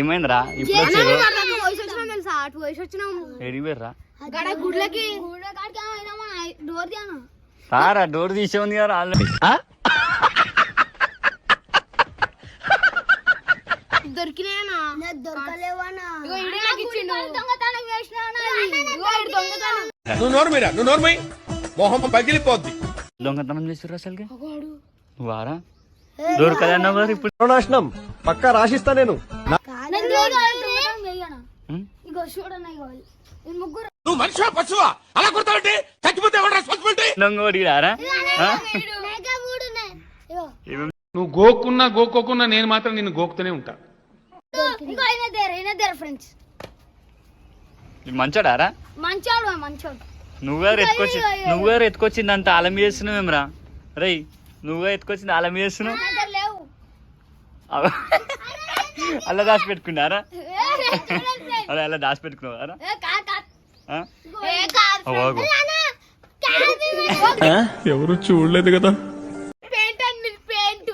ఏమైందిరా? ఇప్పుడు వచ్చారు. ఎడిపోయారా గుడ్లకి డోర్ సారా డోర్ తీసే ఉంది కదా ఆల్రెడీ. దొరికినాయనా? దొరకలేవనా? దొంగతనం చేసినానా? ఇగో ఈడు దొంగతనం. నువ్వు నోరు మీరా నువ్వు నోరు మై మొహం పగిలిపోద్ది. దొంగతనం చేస్తారు అసలుకి? వారా దొరకదన్నావు కదా ఇప్పుడు. నాశనం పక్కా రాసిస్తా నేను. నువ్వు మనిషివా పశువా? అలా కొడతావంటే చచ్చిపోతే రెస్పాన్సిబిలిటీ నువ్వు గోక్కున్నా గోక్కోకున్నా నేను మాత్రం నిన్ను గోకుతూనే ఉంటా. దేర్ దేర్ మంచోడారా? మంచోడు మంచోడు. నువ్వుగారు ఎత్తుకొచ్చి నువ్వుగారు ఎత్తుకొచ్చింది అంత ఆలం చేస్తున్నావేమ్రా రై నువ్వుగా ఎత్తుకొచ్చింది ఆలం చేస్తున్నావు నా దగ్గర లేవు. అవ- అలా దాచి పెట్టుకున్నారా? అలా అలా దాచి పెట్టుకున్నావారా? అవ్వ. ఎవరు చూడలేదు కదా? పెయింట్ అండి పెయింట్.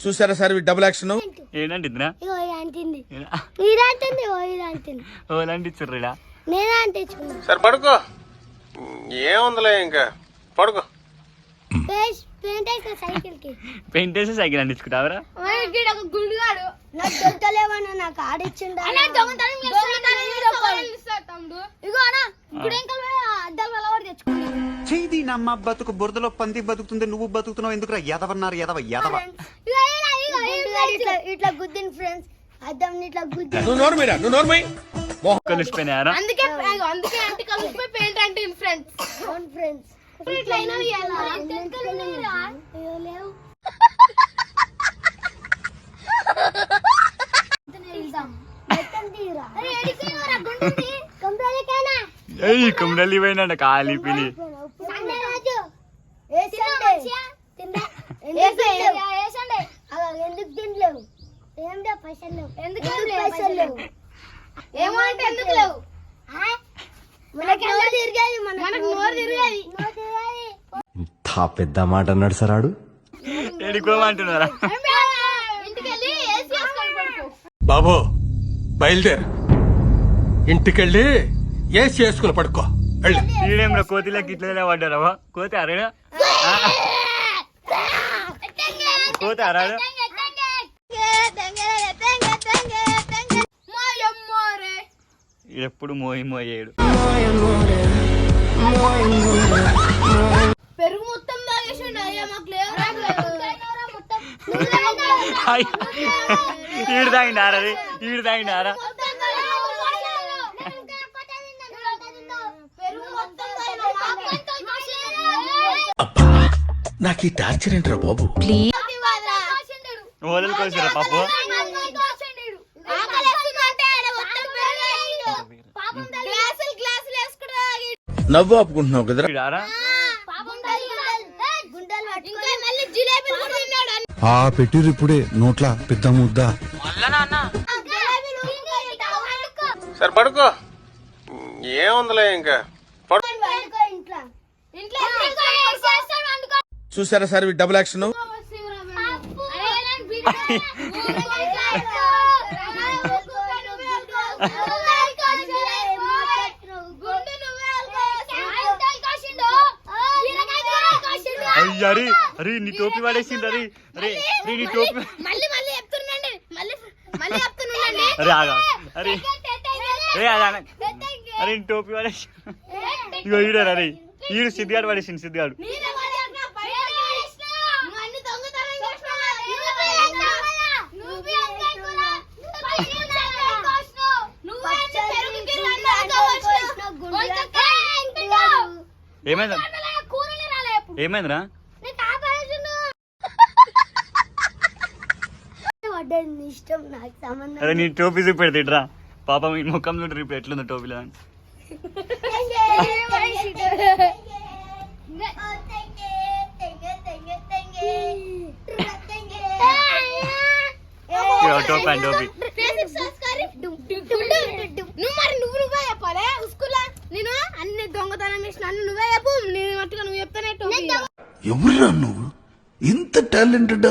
చూసారా సార్ డబుల్ యాక్షన్ ఏంటండి సరే పడుకో. ఏముందిలే ఇంకా? పడుకో. పెయింట్ సైకిల్ వేసి అంటించుకుంటావరా గుండుగాడు నాకు దొరకలేవన్నా ఆడిచ్చిండు? చేయి నమ్మ బతుకు బురదలో పంది బతుకుతుంది నువ్వు బతుకుతున్నావు ఎందుకురా ఎదవన్నారు ఎదవ ఎదవ? ఇట్లా గుద్దిన ఫ్రెండ్స్. అద్దం ఇట్లా గుద్ది నువ్వు నోరు మీరా? నువ్వు నోరు మై కలిసిపోయినారా అందుకే అందుకే అంటే కలిసిపోయి పెయింట్ అంటే ఫ్రెండ్స్ ఫ్రెండ్స్ ఇట్లా అయినా లేవు? ఏయ్ కుమ్రలి పోయినాడు కాలి పిలి ఎందుకు తినలేవు? ఏం లేవు పైసలు లేవు? ఎందుకు పైసలు లేవు? ఏమో అంటే ఎందుకు లేవు? మనకి నోరు తిరిగేది మనకు నోరు తిరిగేది. ఇంత పెద్ద మాట అన్నాడు ఎడుకోమంటున్నారా ఏసీ వేసుకొని పడుకో బాబు బయలుదేరు ఇంటికెళ్ళి ఏసి చేసుకుని పడుకో వెళ్ళు ఈడేమ్రా కోతిలోకి ఇట్లా పడ్డారా కోతి అరేనా కోతి అరాడు ఎప్పుడు మోయి మోయేడు పెరుగు మొత్తం తాగేసిండు. అయ్యా మాకు లేవు ఈడు తాగిండారా ఈడు నాకు ఈ టార్చర్ ఏంట్రా బాబు? ఓదలు కోసిరా పాపు. నవ్వు ఆపుకుంటున్నావు కదరా ఈడారా గుండెలు ఇంకా మళ్ళీ జిలేబీలు కూడా తిన్నాడు ఆ పెట్టిరు ఇప్పుడే నోట్ల పెద్ద ముద్ద. సరే పడుకో. ఏముందిలే ఇంకా? చూసారా సార్ డబుల్ యాక్షన్ అయ్య అరే అరే నీ టోపీ పడేసిండు అరే అరే అరే నీ టోపీ మళ్ళీ మళ్ళీ చెప్తున్నాండి. మళ్ళీ మళ్ళీ చెప్తున్నాండి. అరే ఆగా అరే. అదే అన- అరే నీ టోపీ పడేసి ఇగో ఈడారు అరే. ఈడు సిద్ధిగాడు పడేసిండు సిద్ధిగాడు. ఏమైందా ఏమైందిరా? ఇష్టం నాకు సంబంధం అరే నీ టోపీ చూపెడతాడ్రా పాపం ఈ ముఖంలో రేపు ఎట్లుందో టోపీలో అని. ఇగో టోపీ అండి టోపీ. నువ్వు మరి నువ్వు నువ్వే చెప్పాలి స్కూల్లో నేను అన్ని దొంగతనం చేసిన అన్ని నువ్వే చెప్పు. నేను మట్టుగా నువ్వు చెప్తానే టోపీ. ఎవరురా నువ్వు? ఇంత టాలెంటెడ్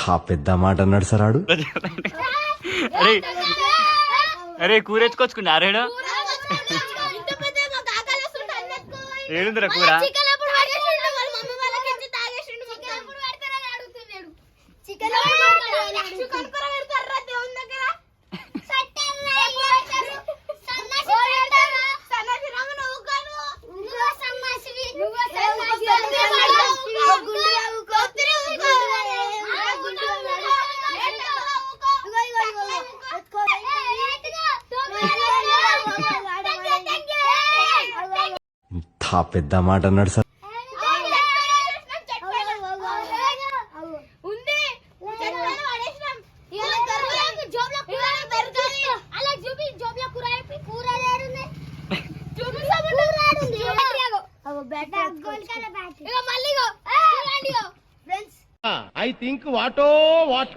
ఎంత పెద్ద మాట అన్నాడు సార్ ఆడు. అరే అరే కూరెచ్చుకొచ్చుకున్నారేడా ఏడుందిరా కూర? ఆ పెద్ద మాట అన్నాడు సార్. ఐ థింక్ వాటో వాట్.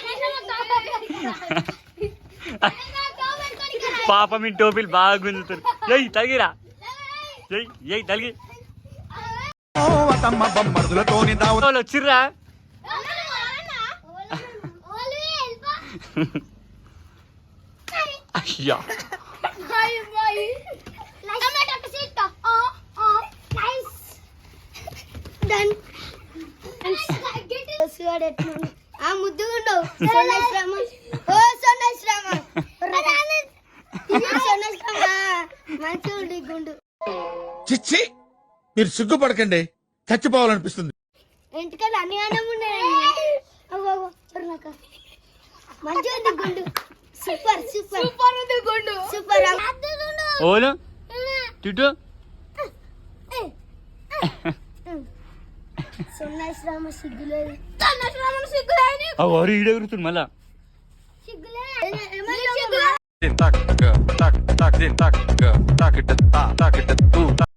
పాపం ఈ టోపీలు బాగా గుంజుతుంది. ఎయ్ తగిరా. ఎయ్ ఎయ్ తలిగి వచ్చిర్రా అయ్యా. ఆ ముద్దుగుండవు చిచ్చి మీరు సిగ్గుపడకండి చచ్చిపోవాలనిపిస్తుంది ఇంటికన్నా అన్ని అన్నం ఉన్నాయండి మంచిగా ఉంది గుండు సూపర్ సూపర్ సూపర్ ఉంది గుండు సూపర్ ఓలు టిటు సొన్నాశ్రామ సిగ్గులేదు సొన్నాశ్రామ సిగ్గులేదు ఆ వారు ఈడెగురుతుంది మళ్ళా సిగ్గులేదు tak tak tak tak tak tak tak tak tak